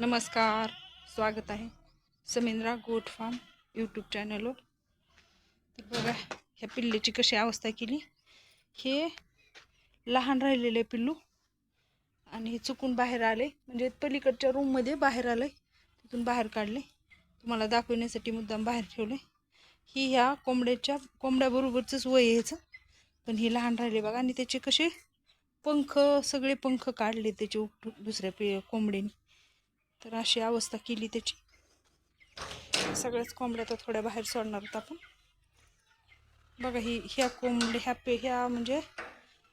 नमस्कार स्वागत आहे समिंद्रा गोट फार्म यूट्यूब चॅनलवर तर बघा ह्या पिल्लेची कशी अवस्था केली. हे लहान राहिलेले पिल्लू आणि हे चुकून बाहेर आले. म्हणजे पलीकडच्या रूममध्ये बाहेर आलं तिथून बाहेर काढले. तुम्हाला दाखवण्यासाठी मुद्दाम बाहेर ठेवले. ही ह्या कोंबड्याच्या कोंबड्याबरोबरचंच वय ह्याचं. पण हे लहान राहिले बघा आणि त्याचे कसे पंख सगळे पंख काढले त्याचे उपटून दुसऱ्या पि कोंबडीने तर अशी अवस्था केली त्याची. सगळ्याच कोंबड्या तर थोड्या बाहेर सोडणार होत आपण. बघा ही ह्या कोंबड्या ह्या पे ह्या म्हणजे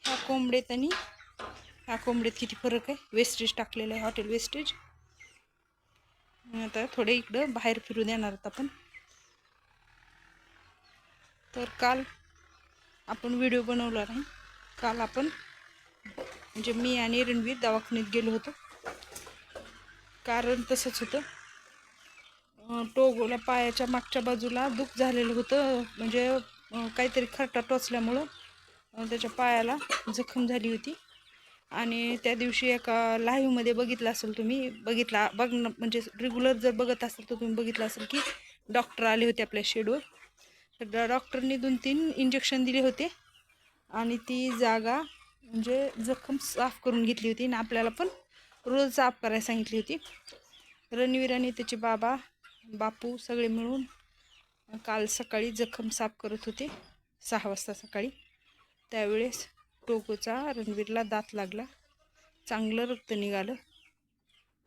ह्या कोंबड्यात आणि ह्या कोंबड्यात किती फरक आहे? वेस्टेज टाकलेलं आहे हॉटेल वेस्टेज आता थोडे इकडं बाहेर फिरू देणार आहोत आपण. तर काल आपण व्हिडिओ बनवला नाही. काल आपण म्हणजे मी आणि रणवीर दवाखान्यात गेलो होतो. कारण तसंच होतं. टोगोला पायाच्या मागच्या बाजूला दुख झालेलं होतं. म्हणजे काहीतरी खरटा टोचल्यामुळं त्याच्या पायाला जखम झाली होती. आणि त्या दिवशी एका लाईव्हमध्ये बघितलं असेल तुम्ही बघितला बघ म्हणजे रेग्युलर जर बघत असेल तर तुम्ही बघितलं असेल की डॉक्टर आले होते आपल्या शेडवर तर डॉक्टरनी दोन तीन इंजेक्शन दिले होते. आणि ती जागा म्हणजे जखम साफ करून घेतली होती. आणि आपल्याला पण रोज साफ करायला सांगितली होती. रणवीर आणि त्याचे बाबा बापू सगळे मिळून काल सकाळी जखम साफ करत होते सहा वाजता सकाळी. त्यावेळेस टोकोचा रणवीरला दात लागला. चांगलं रक्त निघालं.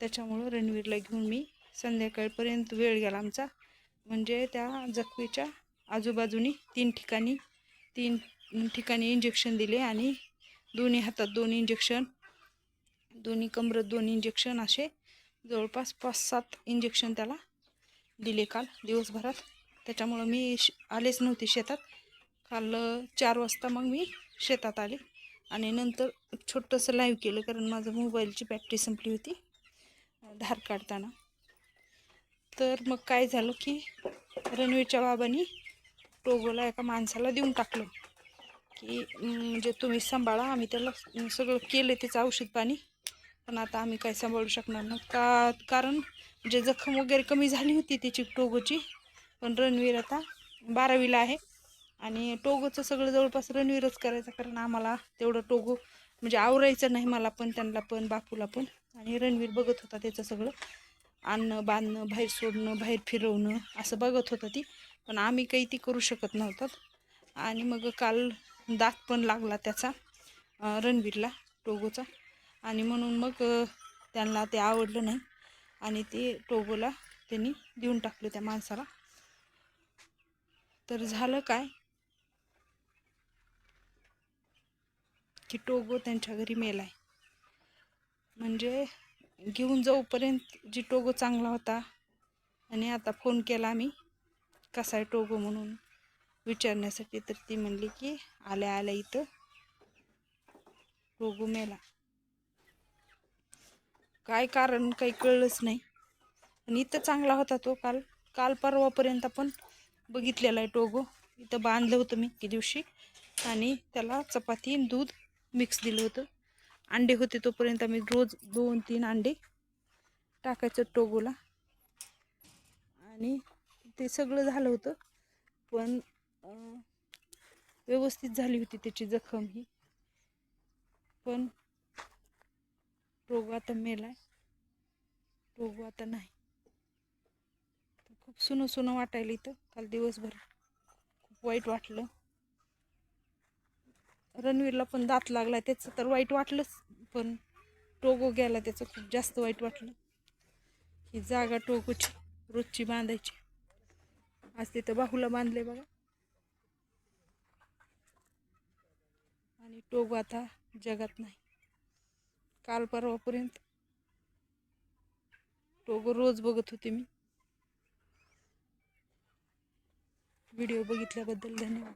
त्याच्यामुळं रणवीरला घेऊन मी संध्याकाळपर्यंत वेळ गेला आमचा. म्हणजे त्या जखमीच्या आजूबाजूनी तीन ठिकाणी तीन ठिकाणी इंजेक्शन दिले आणि दोन्ही हातात दोन इंजेक्शन दोन्ही कमरत दोन इंजेक्शन असे. जवळपास पाच सात इंजेक्शन त्याला दिले काल दिवसभरात. त्याच्यामुळं मी श आलेच नव्हते शेतात. काल चार वाजता मग मी शेतात आले. आणि नंतर छोटंसं लाईव्ह केलं कारण माझं मोबाईलची बॅटरी संपली होती धार काढताना. तर मग काय झालं की रणवीरच्या बाबांनी टोगोला एका माणसाला देऊन टाकलं. की म्हणजे तुम्ही सांभाळा आम्ही त्याला सगळं केलं त्याचं औषध पाणी. पण आता आम्ही काय सांभाळू शकणार नाही. का कारण म्हणजे जखम वगैरे कमी झाली होती त्याची टोगोची पण रणवीर आता बारावीला आहे. आणि टोगोचं सगळं जवळपास रणवीरच करायचं कारण आम्हाला तेवढं टोगो म्हणजे आवरायचं नाही मला पण त्यांना पण बापूला पण. आणि रणवीर बघत होता त्याचं सगळं. आणणं बांधणं बाहेर सोडणं बाहेर फिरवणं असं बघत होतं ती. पण आम्ही काही ती करू शकत नव्हतं. आणि मग काल दात पण लागला त्याचा रणवीरला टोगोचा. आणि म्हणून मग त्यांना ते आवडलं नाही. आणि ते टोगोला त्यांनी देऊन टाकलं त्या माणसाला. तर झालं काय? की टोगो त्यांच्या घरी मेला आहे म्हणजे घेऊन जाऊपर्यंत जी टोगो चांगला होता आणि आता फोन केला आम्ही कसा आहे टोगो म्हणून विचारण्यासाठी तर ती म्हणली की आल्या आल्या इथं टोगो मेला. काय कारण काही कळलंच नाही. आणि इथं चांगला होता तो काल. काल परवापर्यंत आपण बघितलेला आहे टोगो इथं बांधलं होतं मी की दिवशी. आणि त्याला चपाती आणि दूध मिक्स दिलं होतं. अंडे होते तोपर्यंत आम्ही रोज दोन तीन अंडे टाकायचं टोगोला आणि ते सगळं झालं होतं. पण व्यवस्थित झाली होती त्याची जखम ही. पण टोगो आता मेलाय. टोगो आता नाही. खूप सुनं सुनं वाटायला इथं. काल दिवसभर खूप वाईट वाटलं. रणवीरला पण दात लागला त्याचं तर वाईट वाटलंच. पण टोगो गेला त्याचं खूप जास्त वाईट वाटलं. ही जागा टोगोची रोजची बांधायची. आज तिथं बाहूला बांधले बघा. आणि टोगो आता जगात नाही. काल परवापर्यंत. टोगो रोज बघत होते मी. व्हिडिओ बघितल्याबद्दल धन्यवाद.